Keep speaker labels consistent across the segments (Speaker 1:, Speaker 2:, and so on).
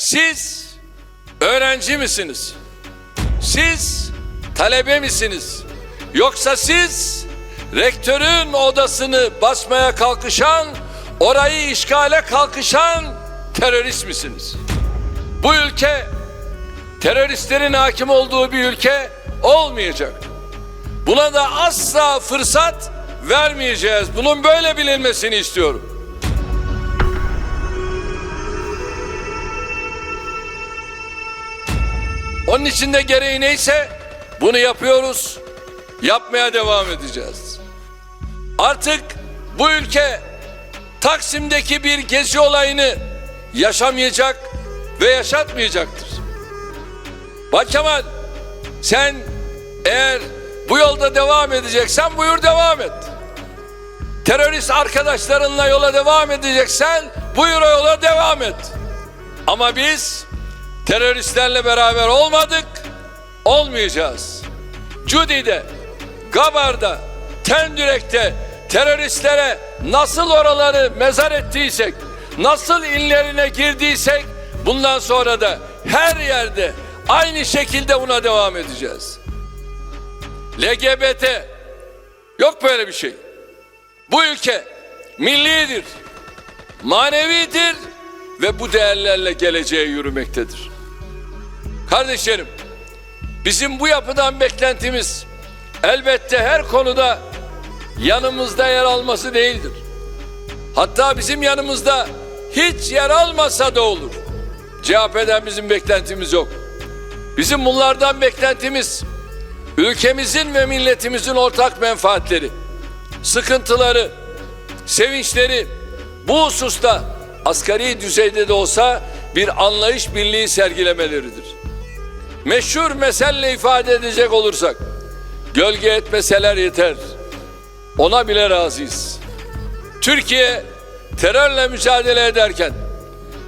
Speaker 1: siz öğrenci misiniz? Siz talebe misiniz? Yoksa siz rektörün odasını basmaya kalkışan, orayı işgale kalkışan terörist misiniz? Bu ülke teröristlerin hakim olduğu bir ülke olmayacak. Buna da asla fırsat vermeyeceğiz. Bunun böyle bilinmesini istiyorum. Onun için de gereği neyse bunu yapıyoruz. Yapmaya devam edeceğiz. Artık bu ülke Taksim'deki bir gezi olayını yaşamayacak ve yaşatmayacaktır. Kemal sen eğer bu yolda devam edeceksen buyur devam et. Terörist arkadaşlarınla yola devam edeceksen buyur o yola devam et. Ama biz teröristlerle beraber olmadık, olmayacağız. Cudi'de, Gabar'da, Tendürek'te teröristlere nasıl oraları mezar ettiysek, nasıl inlerine girdiysek bundan sonra da her yerde aynı şekilde buna devam edeceğiz. LGBT yok böyle bir şey. Bu ülke millidir, manevidir ve bu değerlerle geleceğe yürümektedir. Kardeşlerim, bizim bu yapıdan beklentimiz elbette her konuda yanımızda yer alması değildir. Hatta bizim yanımızda hiç yer almasa da olur. CHP'den bizim beklentimiz yok. Bizim bunlardan beklentimiz ülkemizin ve milletimizin ortak menfaatleri, sıkıntıları, sevinçleri bu hususta asgari düzeyde de olsa bir anlayış birliği sergilemeleridir. Meşhur meselle ifade edecek olursak, gölge etmeseler yeter. Ona bile razıyız. Türkiye terörle mücadele ederken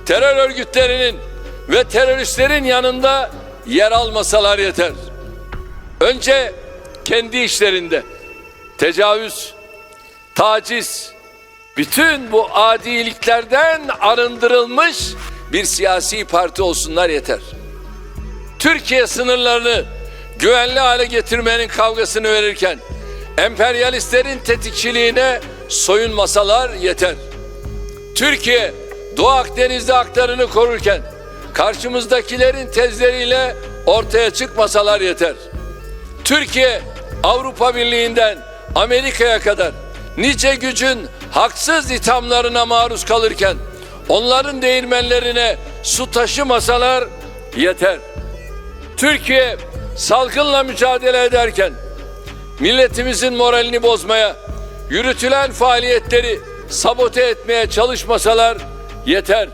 Speaker 1: terör örgütlerinin ve teröristlerin yanında yer almasalar yeter. Önce kendi işlerinde tecavüz, taciz, bütün bu adiliklerden arındırılmış bir siyasi parti olsunlar yeter. Türkiye sınırlarını güvenli hale getirmenin kavgasını verirken emperyalistlerin tetikçiliğine soyunmasalar yeter. Türkiye Doğu Akdeniz'de aktarını korurken karşımızdakilerin tezleriyle ortaya çıkmasalar yeter. Türkiye Avrupa Birliği'nden Amerika'ya kadar nice gücün haksız ithamlarına maruz kalırken onların değirmenlerine su taşımasalar yeter. Türkiye salgınla mücadele ederken milletimizin moralini bozmaya, yürütülen faaliyetleri sabote etmeye çalışmasalar yeter.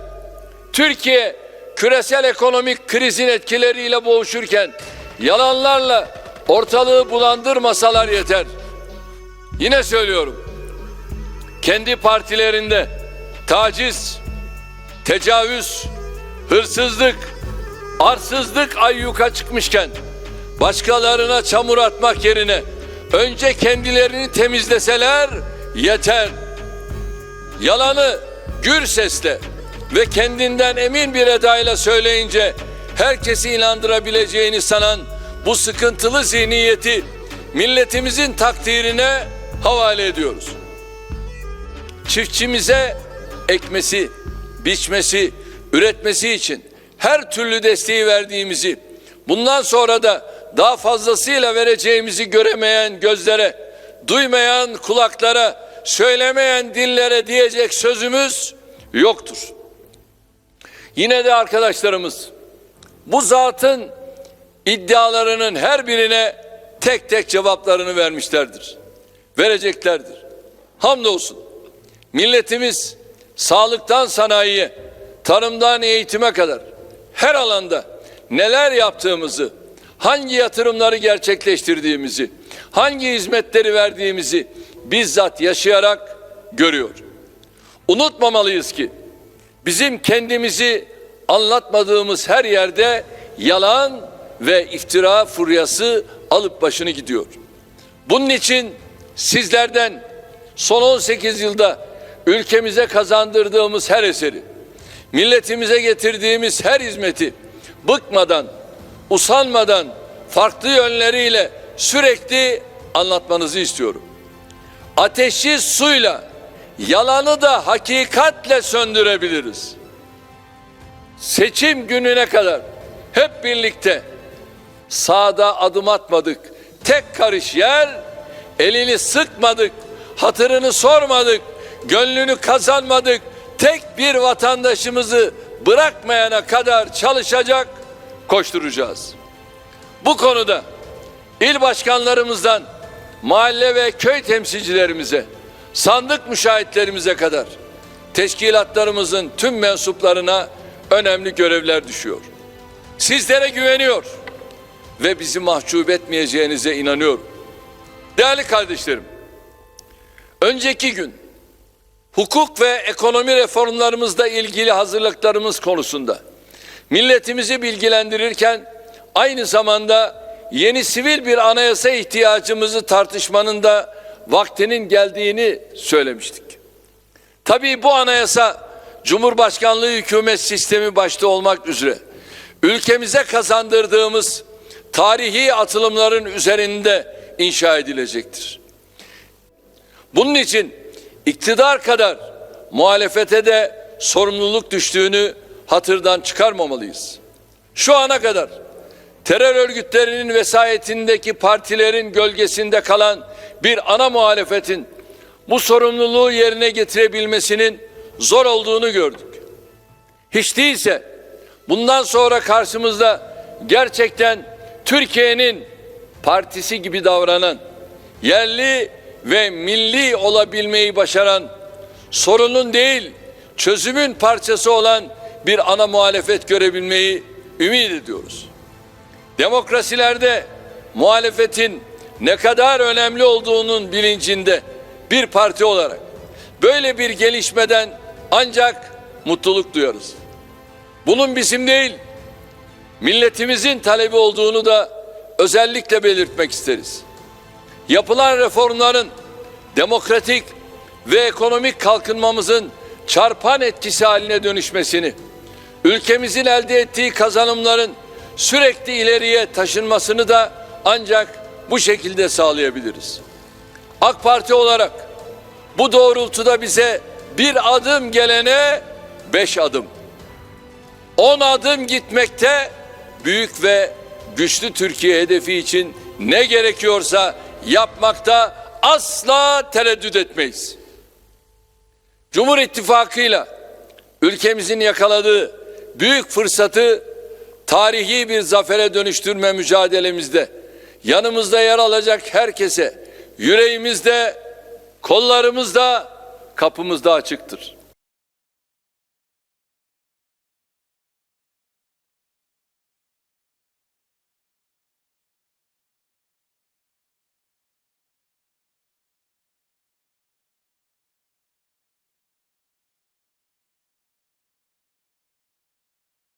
Speaker 1: Türkiye küresel ekonomik krizin etkileriyle boğuşurken yalanlarla ortalığı bulandırmasalar yeter. Yine söylüyorum. Kendi partilerinde taciz, tecavüz, hırsızlık, arsızlık ayyuka çıkmışken başkalarına çamur atmak yerine önce kendilerini temizleseler yeter. Yalanı gür sesle ve kendinden emin bir edayla söyleyince herkesi inandırabileceğini sanan bu sıkıntılı zihniyeti milletimizin takdirine havale ediyoruz. Çiftçimize ekmesi, biçmesi, üretmesi için her türlü desteği verdiğimizi, bundan sonra da daha fazlasıyla vereceğimizi göremeyen gözlere, duymayan kulaklara, söylemeyen dillere diyecek sözümüz yoktur. Yine de arkadaşlarımız bu zatın iddialarının her birine tek tek cevaplarını vermişlerdir. Vereceklerdir. Hamdolsun. Milletimiz sağlıktan sanayiye, tarımdan eğitime kadar her alanda neler yaptığımızı, hangi yatırımları gerçekleştirdiğimizi, hangi hizmetleri verdiğimizi bizzat yaşayarak görüyor. Unutmamalıyız ki bizim kendimizi anlatmadığımız her yerde yalan ve iftira furyası alıp başını gidiyor. Bunun için sizlerden son 18 yılda ülkemize kazandırdığımız her eseri milletimize getirdiğimiz her hizmeti bıkmadan, usanmadan farklı yönleriyle sürekli anlatmanızı istiyorum. Ateşi suyla, yalanı da hakikatle söndürebiliriz. Seçim gününe kadar hep birlikte sağda adım atmadık. Tek karış yer, elini sıkmadık, hatırını sormadık, gönlünü kazanmadık. Tek bir vatandaşımızı bırakmayana kadar çalışacak, koşturacağız. Bu konuda il başkanlarımızdan mahalle ve köy temsilcilerimize, sandık müşahitlerimize kadar teşkilatlarımızın tüm mensuplarına önemli görevler düşüyor. Sizlere güveniyor ve bizi mahcup etmeyeceğinize inanıyorum. Değerli kardeşlerim, önceki gün hukuk ve ekonomi reformlarımızla ilgili hazırlıklarımız konusunda milletimizi bilgilendirirken aynı zamanda yeni sivil bir anayasa ihtiyacımızı tartışmanın da vaktinin geldiğini söylemiştik. Tabii bu anayasa Cumhurbaşkanlığı hükümet sistemi başta olmak üzere ülkemize kazandırdığımız tarihi atılımların üzerinde inşa edilecektir. Bunun için iktidar kadar muhalefete de sorumluluk düştüğünü hatırdan çıkarmamalıyız. Şu ana kadar terör örgütlerinin vesayetindeki partilerin gölgesinde kalan bir ana muhalefetin bu sorumluluğu yerine getirebilmesinin zor olduğunu gördük. Hiç değilse bundan sonra karşımızda gerçekten Türkiye'nin partisi gibi davranan, yerli ve milli olabilmeyi başaran, sorunun değil çözümün parçası olan bir ana muhalefet görebilmeyi ümit ediyoruz. Demokrasilerde muhalefetin ne kadar önemli olduğunun bilincinde bir parti olarak böyle bir gelişmeden ancak mutluluk duyarız. Bunun bizim değil, milletimizin talebi olduğunu da özellikle belirtmek isteriz. Yapılan reformların demokratik ve ekonomik kalkınmamızın çarpan etkisi haline dönüşmesini, ülkemizin elde ettiği kazanımların sürekli ileriye taşınmasını da ancak bu şekilde sağlayabiliriz. AK Parti olarak bu doğrultuda bize bir adım gelene beş adım, on adım gitmekte büyük ve güçlü Türkiye hedefi için ne gerekiyorsa yapmakta asla tereddüt etmeyiz. Cumhur İttifakı'yla ülkemizin yakaladığı büyük fırsatı tarihi bir zafere dönüştürme mücadelemizde yanımızda yer alacak herkese yüreğimizde, kollarımızda, kapımızda açıktır.